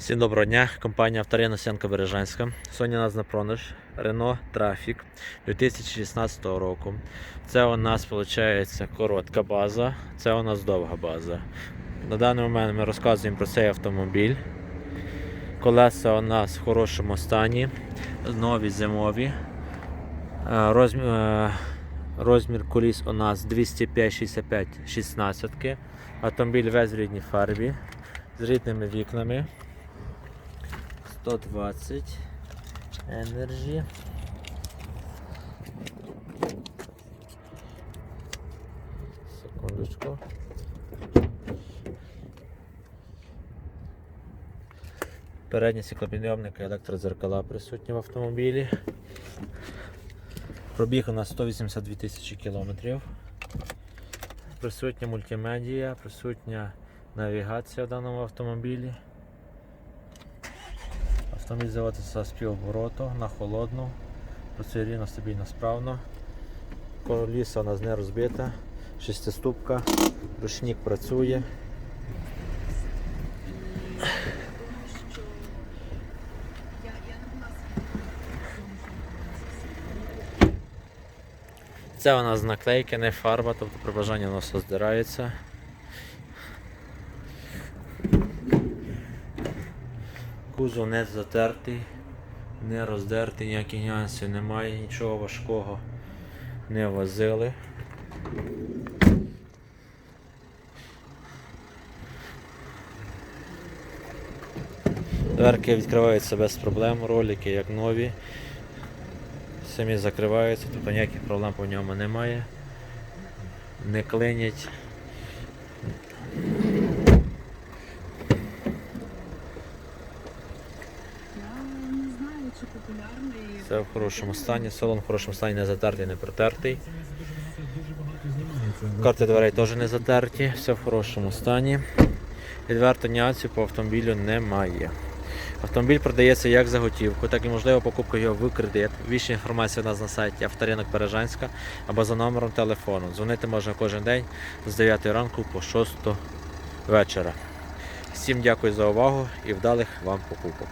Всім доброго дня, компанія Авторина Сянка Бережанська. Сьогодні у нас на продаж Renault Trafic 2016 року. Це у нас виходить коротка база, це у нас довга база. На даний момент ми розказуємо про цей автомобіль. Колеса у нас в хорошому стані, нові зимові. Е, Розмір, е, розмір коліс у нас 205-65 16. Автомобіль весь в рідній фарбі з рідними вікнами. 120 Energy. Секундочку. Передні стеклопідйомники, електродзеркала присутні в автомобілі. Пробіг у нас 182 тисячі кілометрів. Присутня мультимедія, присутня навігація в даному автомобілі. Заводиться з півобороту на холодну, працює рівно, стабільно, справно. Коліса у нас не розбита, шестиступка, ручник працює. Це у нас наклейки, не фарба, тобто при бажанні воно все здирається. Кузов не затертий, не роздертий, ніяких нюансів немає, нічого важкого не возили. Дверки відкриваються без проблем, ролики як нові. Самі закриваються, тобто ніяких проблем по ньому немає. Не клинять. Я не Все в хорошому стані, салон в хорошому стані не затертий, не протертий. Карти дверей теж не затерті, все в хорошому стані. Відверто нюансів по автомобілю немає. Автомобіль продається як за готівку, так і можливо покупка його в кредит. Більше інформації у нас на сайті Авторинок Бережанська або за номером телефону. Дзвонити можна кожен день з 9 ранку по 6 вечора. Всім дякую за увагу і вдалих вам покупок.